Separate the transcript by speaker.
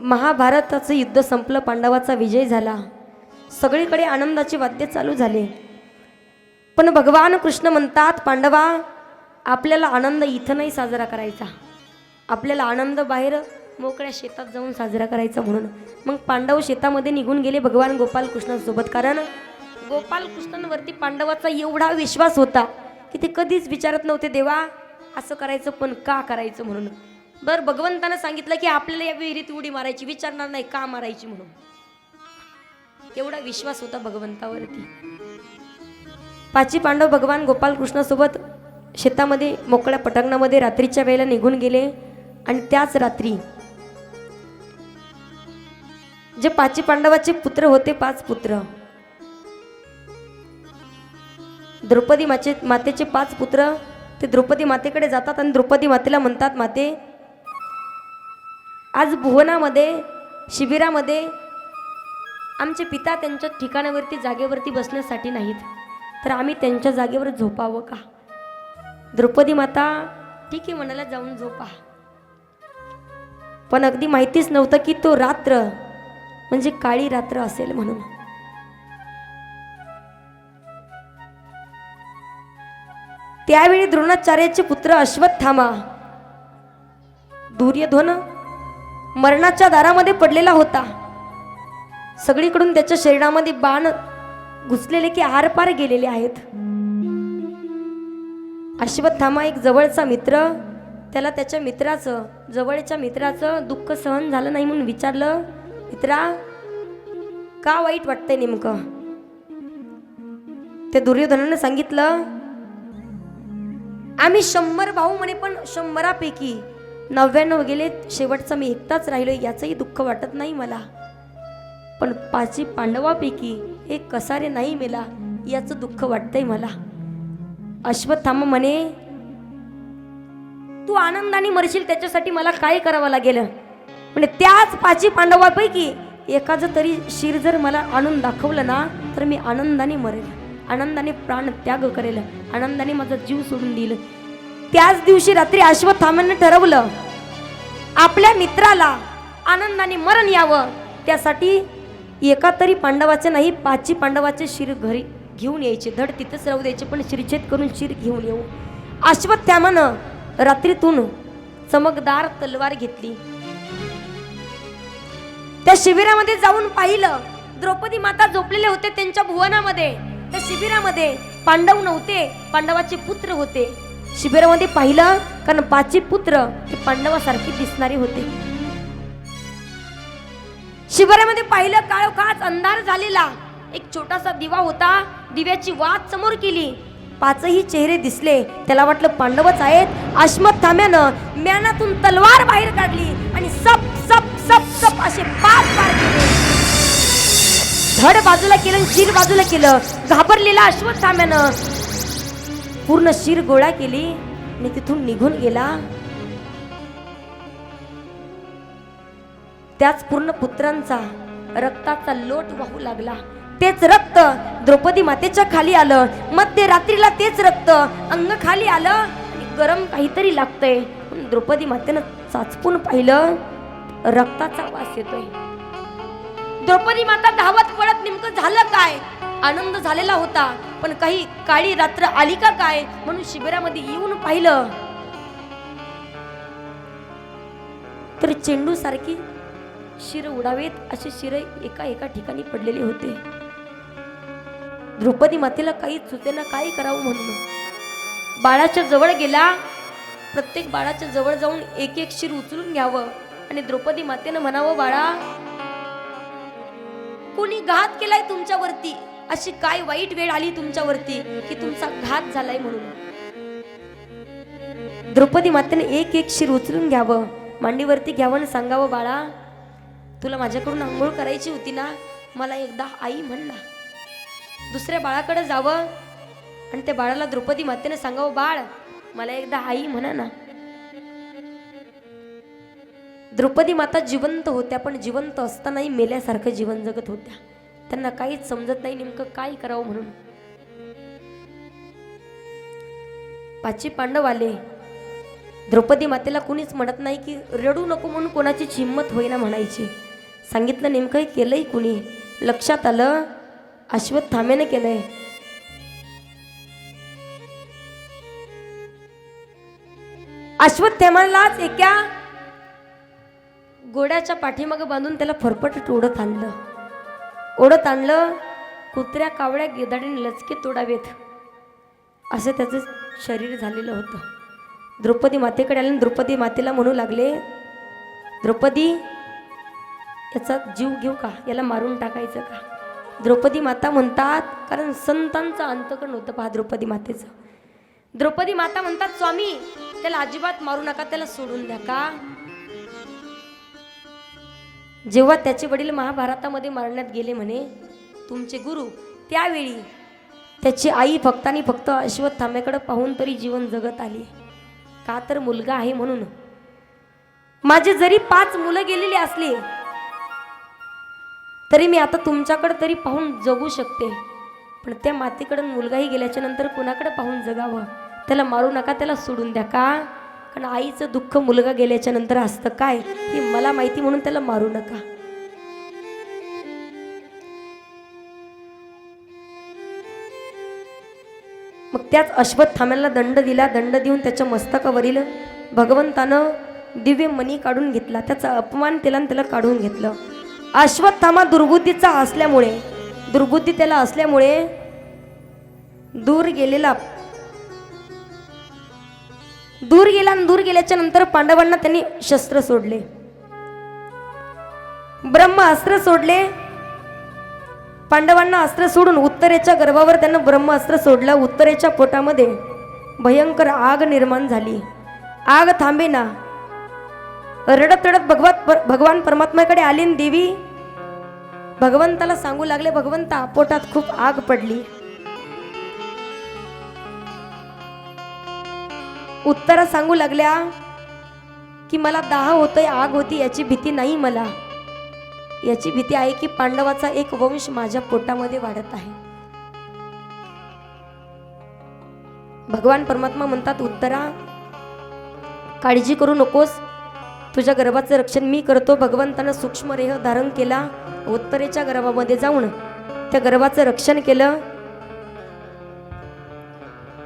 Speaker 1: महाभारताचं युद्ध संपलं पांडवाचा विजय झाला. सगळीकडे आनंदाचे वाद्य चालू झाले. पण भगवान कृष्ण म्हणतात पांडवा आपल्याला आनंद इथं नाही साजरा करायचा. आपल्याला आनंद बाहेर मोकळ्या शेतात जाऊन साजरा करायचा म्हणून. मग पांडव शेतामध्ये निघून गेले भगवान गोपाल कृष्णासोबत कारण गोपाल कृष्णांवरती पांडवाचा एवढा विश्वास होता की ते कधीच विचारत नव्हते देवा असं करायचं पण का करायचं म्हणून? बरं भगवंतानं सांगितलं की आपल्याला या विहिरीत उडी मारायची विचारणार नाही का मारायची म्हणून. एवढा विश्वास होता भगवंतावरती. पाची पांडव भगवान गोपाल कृष्णासोबत शेतामध्ये मोकळ्या पटांगणामध्ये रात्रीच्या वेळेला निघून गेले आणि त्याच रात्री जे पाची पांडवाचे पुत्र होते पाच पुत्र. द्रौपदी माचे मातेचे पाच पुत्र ते द्रौपदी मातेकडे जातात आणि द्रौपदी मातेला म्हणतात माते आज भुवनामध्ये शिबिरामध्ये आमचे पिता त्यांच्या ठिकाणावरती जागेवरती बसण्यासाठी नाहीत. तर आम्ही त्यांच्या जागेवर झोपावं का? द्रौपदी माता ठीक आहे म्हणाला जाऊन झोपा. पण अगदी माहितीच नव्हतं की तो रात्र म्हणजे काळी रात्र असेल म्हणून. त्यावेळी द्रोणाचार्याचे पुत्र अश्वत्थामा दुर्योधन मरणाच्या दारामध्ये पडलेला होता. सगळीकडून त्याच्या शरीरामध्ये बाण घुसलेले की आरपार गेलेले आहेत. अश्वत्थामा एक जवळचा मित्र त्याला त्याच्या मित्राचं जवळच्या मित्राचं दुःख सहन झालं नाही म्हणून विचारलं मित्रा का वाईट वाटतंय नेमकं? ते दुर्योधनानं सांगितलं आम्ही शंभर भाऊ म्हणे पण शंभरापैकी नव्याण्णव गेले शेवटचा मी एकटाच राहिलो याचंही दुःख वाटत नाही मला. पण पाची पांडवापैकी एक कसारे नाही मेला याचं दुःख वाटतंय मला. अश्वत्थामा म्हणे तू आनंदाने मरशील त्याच्यासाठी मला काय करावं लागेल? म्हणजे त्याच पाची पांडवापैकी एकाचं तरी शिर जर मला आणून दाखवलं ना तर मी आनंदाने मरेल. आनंदाने प्राण त्याग करेल. आनंदाने माझा जीव सोडून देईल. त्याच दिवशी रात्री अश्वत्थामाने ठरवलं आपल्या मित्राला आनंदाने मरण यावं. त्यासाठी एका तरी पांडवाचे नाही पाचही पांडवाचे शिर घरी घेऊन यायचे. धड तिथंच राहू द्यायचे पण शिरछेद करून शिर घेऊन येऊ. अश्वत्थामानं रात्रीतून चमकदार तलवार घेतली. त्या शिबिरामध्ये जाऊन पाहिलं द्रौपदी माता झोपलेले होते त्यांच्या भुवनामध्ये. त्या शिबिरामध्ये पांडव नव्हते पांडवाचे पुत्र होते. शिबिरामध्ये पाहिलं कारण पाचे पुत्र हे पांडवासारखे दिसणारे होते. शिबिरामध्ये पाहिलं काळोखाच अंधार झालेला. एक छोटासा दिवा होता. दिव्याची वात समोर केली. पाचही चेहरे दिसले. त्याला वाटलं पांडवच आहेत. अश्मत्थाम्यानं म्यानातून तलवार बाहेर काढली आणि सप सप सप सप असे पाच पार केले. धड बाजूला केलं आणि शिर बाजूला केलं. घाबरलेला अश्वत्थाम्यानं पूर्ण शिर गोळा केली. आणि तिथून निघून गेला. त्याच पूर्ण पुत्रांचा रक्ताचा लोट वाहू लागला. तेच रक्त द्रौपदी मातेच्या खाली आलं. मध्य रात्रीला तेच रक्त अंग खाली आलं आणि गरम काहीतरी लागतंय. पण द्रौपदी मातेनं चाचपून पाहिलं. रक्ताचा वास येतोय. द्रौपदी माता धावत पळत नेमकं आनंद झालेला होता. पण काही काळी रात्र आली का काय म्हणून शिबिरामध्ये येऊन पाहिलं. तर चेंडू सारखी शिर उडावेत असे शिर एका एका ठिकाणी पडलेले होते. द्रौपदी मातेला काही सुचेना काय करावं म्हणून? बाळाच्या जवळ गेला. प्रत्येक बाळाच्या जवळ जाऊन एक एक शिर उचलून घ्यावं. आणि द्रौपदी मातेनं म्हणावं बाळा कोणी घात केलाय तुमच्यावरती? अशी काय वाईट वेळ आली तुमच्यावरती की तुमचा घात झालाय म्हणून? द्रौपदी मातेने एक एक शिर उचलून घ्यावं. मांडीवरती घ्यावं आणि सांगावं बाळा तुला माझ्याकडून आंघोळ करायची होती ना? मला एकदा आई म्हण ना. दुसऱ्या बाळाकडे जावं आणि त्या बाळाला द्रौपदी मातेने सांगावं बाळ मला एकदा आई म्हणा ना. द्रौपदी माता जिवंत होत्या पण जिवंत असतानाही मेल्यासारखं जीवन जगत होत्या. त्यांना काहीच समजत नाही नेमकं काय करावं म्हणून. पाचशे पांडव आले द्रौपदी मातेला कुणीच म्हणत नाही की रडू नको म्हणून कोणाची हिंमत होईना म्हणायची. सांगितलं नेमकं हे केलंय कुणी. लक्षात आलं अश्वत्थामेने केलंय. अश्वत्थामालाच एका घोड्याच्या पाठीमागं बांधून त्याला फरफट टोडत आणलं. ओढत आणलं कुत्र्या कावळ्या गिदाडीने लचके तोडावेत. असं त्याचं शरीर झालेलं होतं. द्रौपदी मातेकडे आले आणि द्रौपदी मातेला म्हणू लागले द्रौपदी याचा जीव घेऊ का? याला मारून टाकायचं का? द्रौपदी माता म्हणतात कारण संतांचं अंतकरण होतं पहा द्रौपदी मातेचं. द्रौपदी माता म्हणतात स्वामी त्याला अजिबात मारू नका त्याला सोडून द्या का? जेव्हा त्याचे वडील महाभारतामध्ये मारण्यात गेले म्हणे तुमचे गुरु त्यावेळी त्याची आई फक्त आणि फक्त अश्वत्थाम्याकडे पाहून तरी जीवन जगत आली. का तर मुलगा आहे म्हणून. माझे जरी पाच मुलं गेलेली असली तरी मी आता तुमच्याकडे तरी पाहून जगू शकते. पण त्या मातेकडून मुलगाही गेल्याच्यानंतर कुणाकडे पाहून जगावं? त्याला मारू नका त्याला सोडून द्या का? कारण आईचं दुःख मुलगा गेल्याच्यानंतर असतं काय हे मला माहिती म्हणून त्याला मारू नका. मग त्याच अश्वत्थाम्याला दंड दिला दंड देऊन त्याच्या मस्तकावरील भगवंतानं दिव्य मणी काढून घेतला त्याचा अपमान त्याला त्याला काढून घेतलं. अश्वत्थामा दुर्बुद्धीचा असल्यामुळे दुर्बुद्धी त्याला असल्यामुळे दूर गेलेला दूर गेला आणि दूर गेल्याच्यानंतर पांडवांना त्यांनी शस्त्र सोडले. ब्रह्म अस्त्र सोडले. पांडवांना अस्त्र सोडून उत्तरेच्या गर्भावर त्यांना ब्रह्मास्त्र सोडलं. उत्तरेच्या पोटामध्ये भयंकर आग निर्माण झाली. आग थांबेना. रडत रडत भगवत भगवान परमात्म्याकडे आली देवी. भगवंताला सांगू लागले भगवंता पोटात खूप आग पडली. उत्तरा सांगू लागल्या की मला दाह होतंय आग होती याची भीती नाही मला. याची भीती आहे की पांडवाचा एक वंश माझ्या पोटामध्ये वाढत आहे. भगवान परमात्मा म्हणतात उत्तरा काळजी करू नकोस. तुझ्या गर्भाचं रक्षण मी करतो. भगवंतानं सूक्ष्म रेह धारण केला. उत्तरेच्या गर्भामध्ये जाऊन त्या गर्भाचं रक्षण केलं.